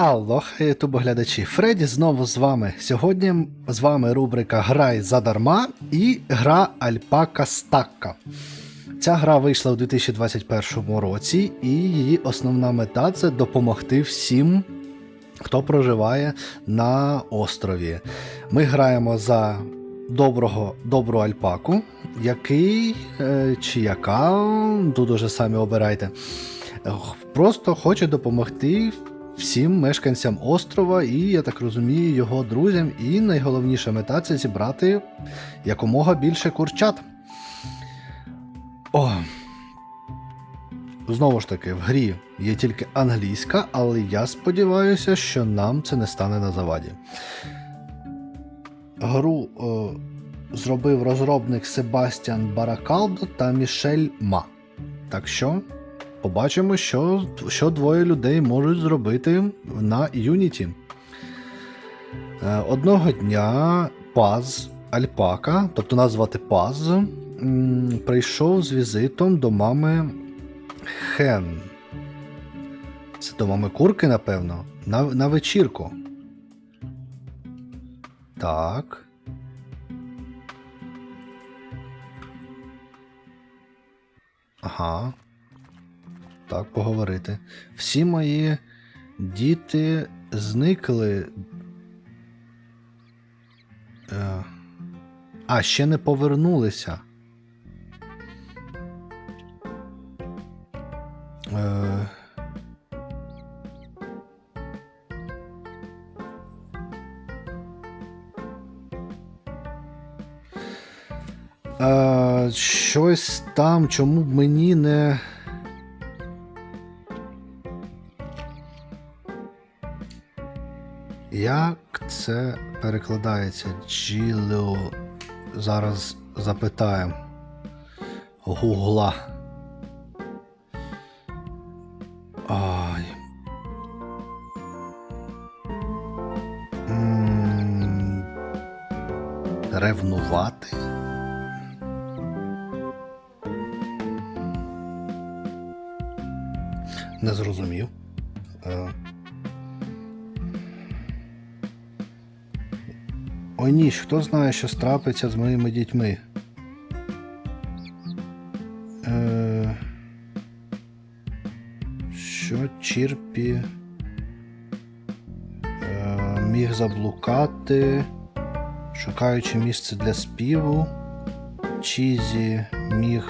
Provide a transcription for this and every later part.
Алло, ютуб глядачі. Фредді знову з вами. Сьогодні з вами рубрика Грай задарма і гра Альпака Стакка. Ця гра вийшла у 2021 році, і її основна мета це допомогти всім, хто проживає на острові. Ми граємо за доброго, добру альпаку, який е, чи яка, тут уже самі обирайте. е, Просто хоче допомогти всім мешканцям острова і, я так розумію, його друзям. І найголовніша мета це зібрати якомога більше курчат. О. Знову ж таки, в грі є тільки англійська, але я сподіваюся, що нам це не стане на заваді. Гру е, зробив розробник Себастьян Баракалдо та Мішель Ма. Так що побачимо, що, що двоє людей можуть зробити на Unity. Е, Одного дня Паз Альпака, тобто назвати Паз, прийшов з візитом до мами Хен. Це до мами курки, напевно, на, на вечірку. Так. Ага. Так, поговорити. Всі мої діти зникли. Е, А, ще не повернулися. Е, Е, щось там, чому б мені не. Як це перекладається? Джілео. Зараз запитаємо. Гугла. Ай. Ревнувати? Не зрозумів. Ой ніч, хто знає, що страпиться з моїми дітьми? Е... Що Чірпі е... міг заблукати, шукаючи місце для співу. Чізі міг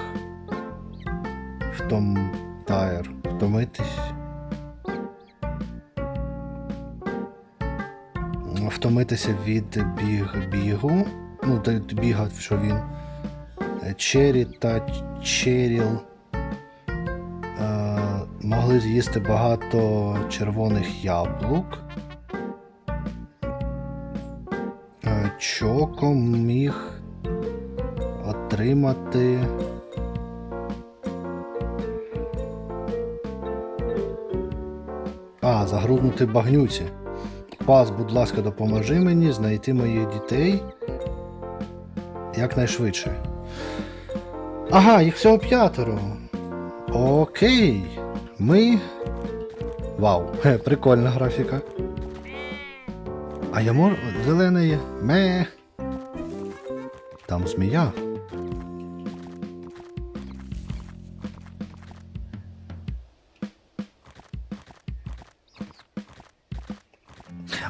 втом... Тайр, втомитись. Втомитися від біг бігу. Ну, та біга, що він. Чері та Черіл е, могли з'їсти багато червоних яблук. Е, Чоко міг отримати. А, загрузнути багнюці. Пас, будь ласка, допоможи мені знайти моїх дітей якнайшвидше. Ага, їх всього п'ятеро. Окей. Ми. Вау, прикольна графіка. А я можу. Зелене є. Ме. Там змія.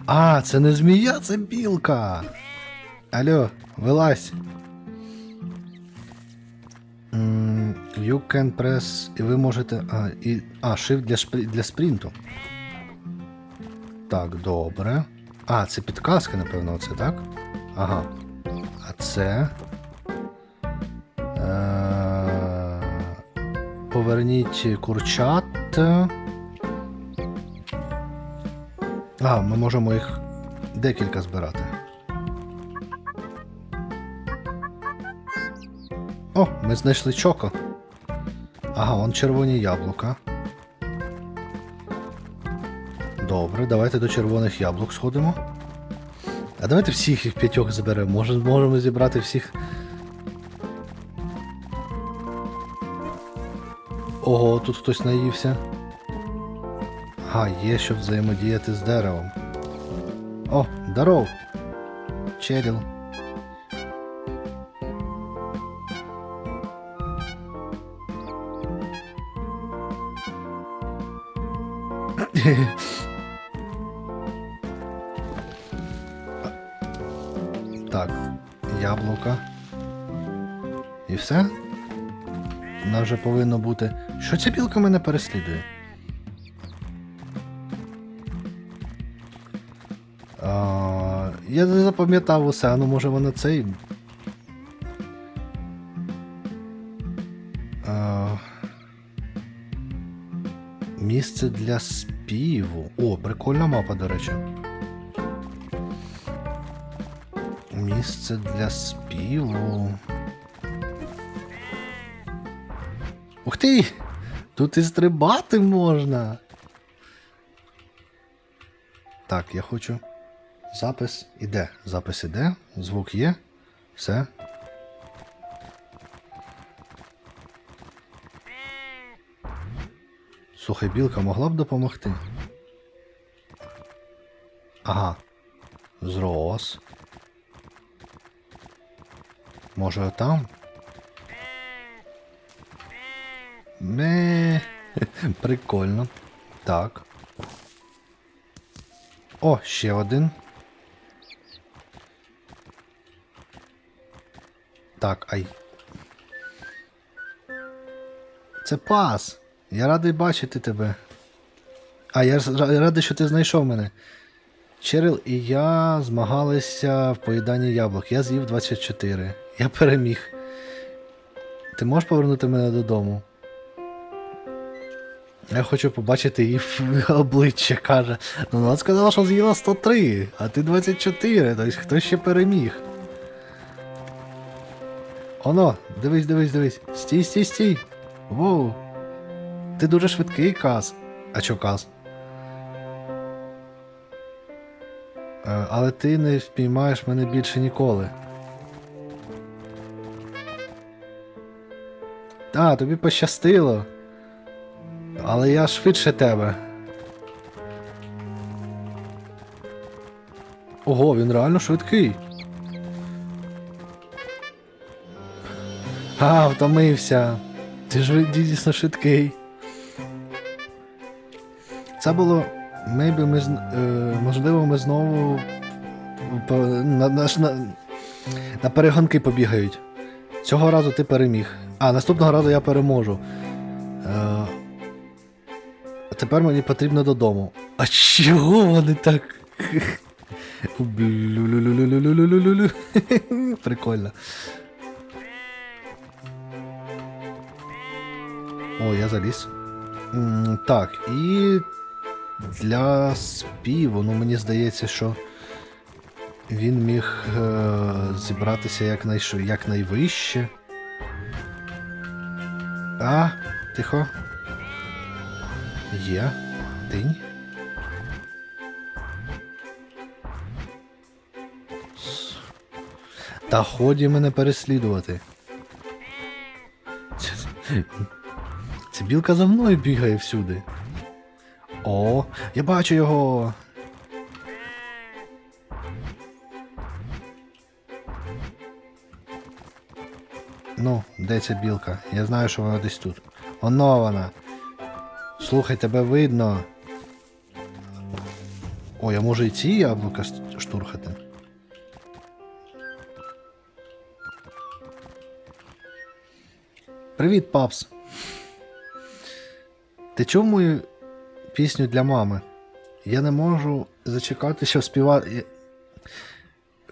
А, це не змія, це білка. Алло, вилазь. You can press. І ви можете. А, і, а shift для, шпрі- для спринту. Так, добре. А, це підказка, напевно, оце, так? Ага. А це. Е, Поверніть курчат. А, ми можемо їх декілька збирати. О, ми знайшли чоко. Ага, он червоні яблука. Добре, давайте до червоних яблук сходимо. А давайте всіх їх п'ятьох заберемо. Може, можемо зібрати всіх. Ого, тут хтось наївся. А, є, щоб взаємодіяти з деревом. О, здоров! Черіл. Так, яблука. І все? Вона вже повинно бути. Що ця білка мене переслідує? Я не запам'ятав усе, а ну може вона цей. А, місце для співу. О, прикольна мапа, до речі. Місце для співу. Ух ти! Тут і стрибати можна. Так, я хочу. Запис іде. Запис іде, звук є. Все. Слухай, білка могла б допомогти. Ага. Зрос. Може там? Не. Прикольно. Так. О, ще один. Так, ай. Це пас. Я радий бачити тебе. А, я радий, що ти знайшов мене. Черил і я змагалися в поїданні яблук. Я з'їв 24. Я переміг. Ти можеш повернути мене додому? Я хочу побачити її обличчя, каже. Ну, вона сказала, що з'їла 103, а ти 24, тобто хто ще переміг. Оно, дивись, дивись, дивись. Стій, стій, стій. Воу. Ти дуже швидкий, Каз. А чо Каз? Е, Але ти не впіймаєш мене більше ніколи. А, тобі пощастило. Але я швидше тебе. Ого, він реально швидкий. А, втомився. Ти ж дійсно швидкий. Це було. Maybe ми, е, Можливо, ми знову на, на, на перегонки побігають. Цього разу ти переміг. А, наступного разу я переможу. А Тепер мені потрібно додому. А чого вони так. Прикольно. О, я заліз. Так, і для співу, ну мені здається, що він міг е, зібратися якнайш... якнайвище. А, тихо. Є. Тинь. Та ході мене переслідувати. Це білка за мною бігає всюди. О, я бачу його. Ну, де ця білка? Я знаю, що вона десь тут. Оно вона. Слухай, тебе видно. О, я можу і ці яблука штурхати. Привіт, папс. Ти чув мою пісню для мами? Я не можу зачекати, щоб співати.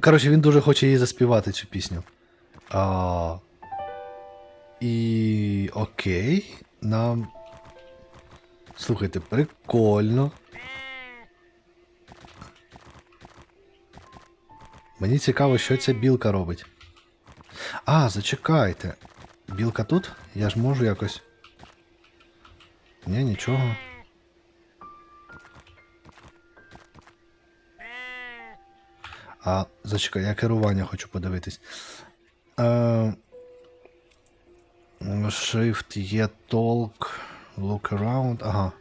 Коротше, він дуже хоче їй заспівати цю пісню. А... І. Окей. Нам. Слухайте, прикольно. Мені цікаво, що ця білка робить. А, зачекайте. Білка тут? Я ж можу якось. Ні, нічого. А, зачекай, я керування хочу подивитись. Е, Shift є толк. Look around. Ага.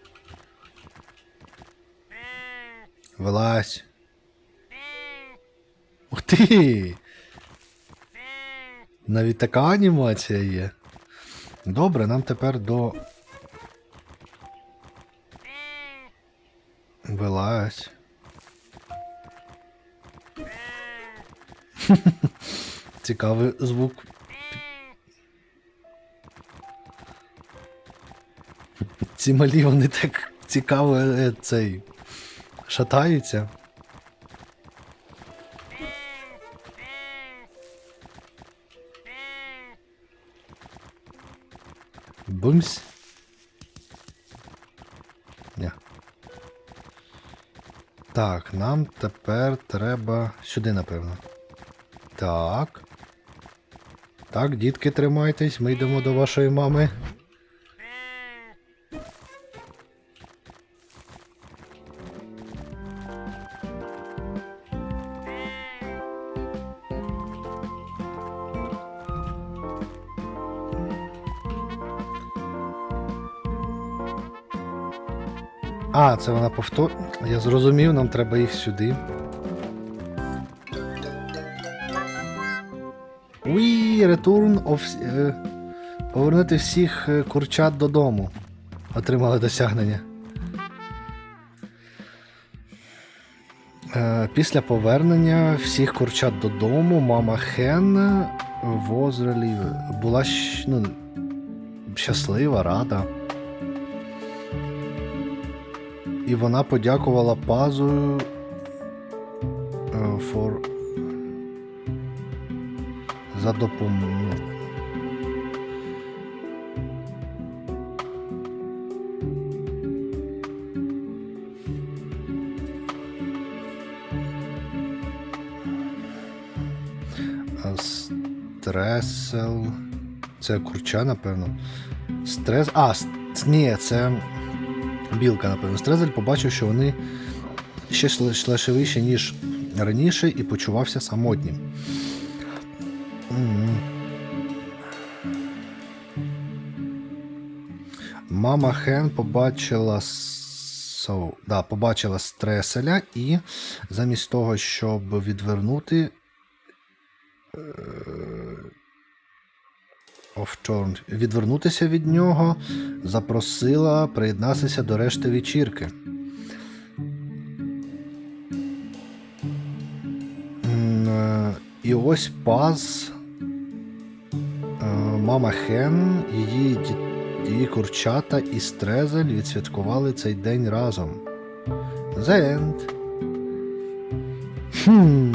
Вилазь. Ух ти! Навіть така анімація є. Добре, нам тепер до. Вилазь. Цікавий звук. Ці малі вони так цікаво е, цей. Шатаються. Бумсь. Так, нам тепер треба сюди, напевно. Так. Так, дітки, тримайтесь, ми йдемо до вашої мами. Це вона повтор. Я зрозумів, нам треба їх сюди. Уі, return of... е, Повернути всіх е, курчат додому. Отримали досягнення. Е, Після повернення всіх курчат додому мама Хен was relieved. була ну, щаслива, рада. І вона подякувала пазу е, for... за допомогу. Стресел. Це курча, напевно. Стрес. А, ні, це білка, напевно. Стрезель побачив, що вони ще шле- шлешевіші, ніж раніше, і почувався самотнім. Мама Хен побачила со, да, побачила стреселя і замість того, щоб відвернути. Офчорн. Відвернутися від нього, запросила приєднатися до решти вечірки. Е, І ось паз. е, Мама Хен, її, її курчата і Стрезель відсвяткували цей день разом. The end. Хм.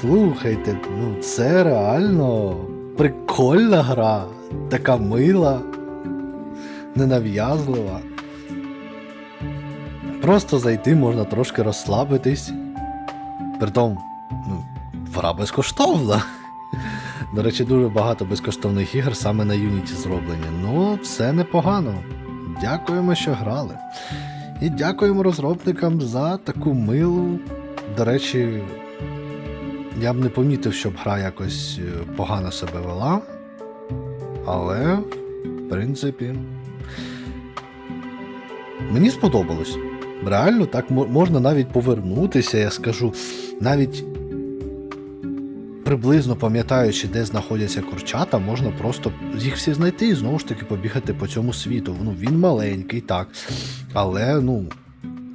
Слухайте, ну це реально прикольна гра. Така мила, ненав'язлива. Просто зайти можна трошки розслабитись. Притом, ну, гра безкоштовна. До речі, дуже багато безкоштовних ігор саме на Unity зроблені. Ну, це непогано. Дякуємо, що грали. І дякуємо розробникам за таку милу. До речі, я б не помітив, щоб гра якось е, погано себе вела. Але, в принципі, мені сподобалось. Реально, так можна навіть повернутися, я скажу, навіть приблизно пам'ятаючи, де знаходяться курчата, можна просто їх всі знайти і знову ж таки побігати по цьому світу. Ну, він маленький, так. Але, ну,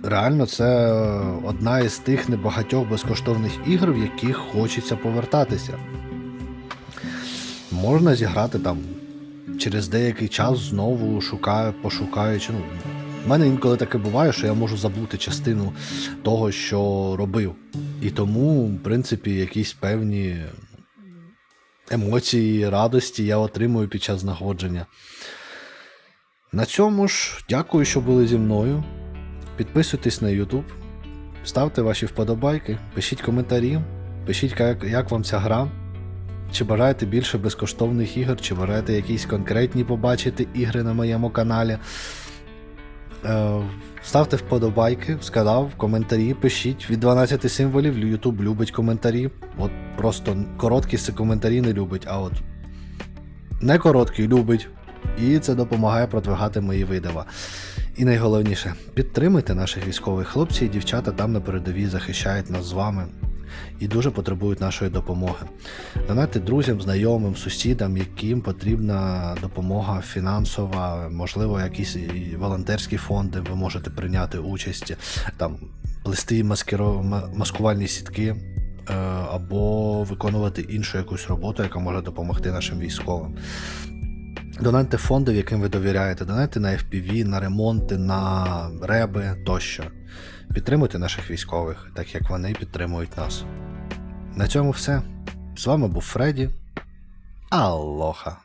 реально, це одна із тих небагатьох безкоштовних ігор, в яких хочеться повертатися. Можна зіграти там через деякий час знову шукаю, пошукаючи. Ну, в мене інколи таке буває, що я можу забути частину того, що робив. І тому, в принципі, якісь певні емоції, радості я отримую під час знаходження. На цьому ж дякую, що були зі мною. Підписуйтесь на YouTube, ставте ваші вподобайки, пишіть коментарі, пишіть, як, як вам ця гра. Чи бажаєте більше безкоштовних ігор, чи бажаєте якісь конкретні побачити ігри на моєму каналі. Е, ставте вподобайки, сказав, коментарі пишіть. Від 12 символів YouTube любить коментарі. От просто короткі коментарі не любить, а от не короткі любить. І це допомагає продвигати мої відео. І найголовніше, підтримуйте наших військових хлопців і дівчата там на передовій захищають нас з вами і дуже потребують нашої допомоги. Донати друзям, знайомим, сусідам, яким потрібна допомога фінансова, можливо, якісь волонтерські фонди, ви можете прийняти участь, там плести маскиро... маскувальні сітки. е, Або виконувати іншу якусь роботу, яка може допомогти нашим військовим. Донайте фонди, яким ви довіряєте, донайте на FPV, на ремонти, на реби тощо. Підтримуйте наших військових, так як вони підтримують нас. На цьому все. З вами був Фредді. Алоха.